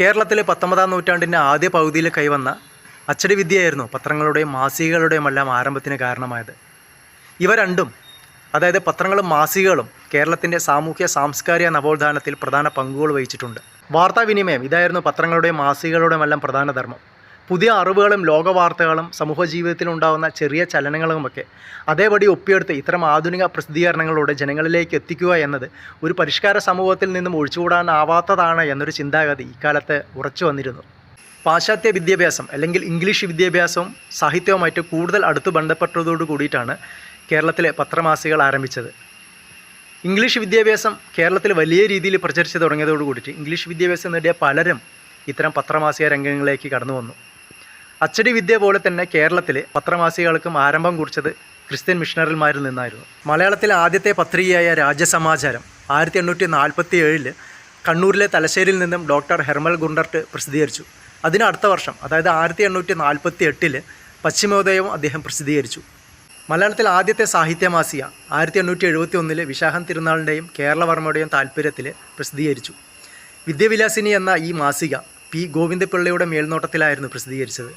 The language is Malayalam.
കേരളത്തിലെ പത്തൊമ്പതാം നൂറ്റാണ്ടിന്റെ ആദ്യ പകുതിയിൽ കൈവന്ന അച്ചടി വിദ്യയായിരുന്നു പത്രങ്ങളുടെയും മാസികകളുടെയും എല്ലാം ആരംഭത്തിന് കാരണമായത്. ഇവ രണ്ടും അതായത് പത്രങ്ങളും മാസികകളും കേരളത്തിന്റെ സാമൂഹ്യ സാംസ്കാരിക നവോത്ഥാനത്തിൽ പ്രധാന പങ്കുകൾ വഹിച്ചിട്ടുണ്ട്. വാർത്താവിനിമയം ഇതായിരുന്നു പത്രങ്ങളുടെയും മാസികകളുടെയും എല്ലാം പ്രധാന ധർമ്മം. പുതിയ അറിവുകളും ലോകവാർത്തകളും സമൂഹ ജീവിതത്തിൽ ഉണ്ടാകുന്ന ചെറിയ ചലനങ്ങളുമൊക്കെ അതേപടി ഒപ്പിയെടുത്ത് ഇത്തരം ആധുനിക പ്രസിദ്ധീകരണങ്ങളിലൂടെ ജനങ്ങളിലേക്ക് എത്തിക്കുക എന്നത് ഒരു പരിഷ്കാര സമൂഹത്തിൽ നിന്നും ഒഴിച്ചുകൂടാനാവാത്തതാണ് എന്നൊരു ചിന്താഗതി ഇക്കാലത്ത് ഉറച്ചു വന്നിരുന്നു. പാശ്ചാത്യ വിദ്യാഭ്യാസം അല്ലെങ്കിൽ ഇംഗ്ലീഷ് വിദ്യാഭ്യാസവും സാഹിത്യവുമായിട്ട് കൂടുതൽ അടുത്ത് ബന്ധപ്പെട്ടതോടു കൂടിയിട്ടാണ് കേരളത്തിലെ പത്രമാസികൾ ആരംഭിച്ചത്. ഇംഗ്ലീഷ് വിദ്യാഭ്യാസം കേരളത്തിൽ വലിയ രീതിയിൽ പ്രചരിച്ചു തുടങ്ങിയതോടു കൂടിയിട്ട് ഇംഗ്ലീഷ് വിദ്യാഭ്യാസം നേടിയ പലരും ഇത്തരം പത്രമാസിക രംഗങ്ങളിലേക്ക് കടന്നു വന്നു അച്ചടി വിദ്യ പോലെ തന്നെ കേരളത്തിലെ പത്രമാസികകൾക്കും ആരംഭം കുറിച്ചത് ക്രിസ്ത്യൻ മിഷണറിമാരിൽ നിന്നായിരുന്നു. മലയാളത്തിലെ ആദ്യത്തെ പത്രികയായ രാജ്യസമാചാരം ആയിരത്തി എണ്ണൂറ്റി നാൽപ്പത്തി ഏഴിൽ കണ്ണൂരിലെ തലശ്ശേരിയിൽ നിന്നും ഡോക്ടർ ഹെർമൽ ഗുണ്ടർട്ട് പ്രസിദ്ധീകരിച്ചു. അതിന് അടുത്ത വർഷം അതായത് ആയിരത്തി എണ്ണൂറ്റി നാൽപ്പത്തി എട്ടിൽ പശ്ചിമോദയവും അദ്ദേഹം പ്രസിദ്ധീകരിച്ചു. മലയാളത്തിലെ ആദ്യത്തെ സാഹിത്യമാസിക ആയിരത്തി എണ്ണൂറ്റി എഴുപത്തി ഒന്നിൽ വിശാഖം തിരുനാളിന്റെയും കേരളവർമ്മയുടെയും താല്പര്യത്തിൽ പ്രസിദ്ധീകരിച്ചു. വിദ്യവിലാസിനി എന്ന ഈ മാസിക പി ഗോവിന്ദപിള്ളയുടെ മേൽനോട്ടത്തിലായിരുന്നു പ്രസിദ്ധീകരിച്ചത്.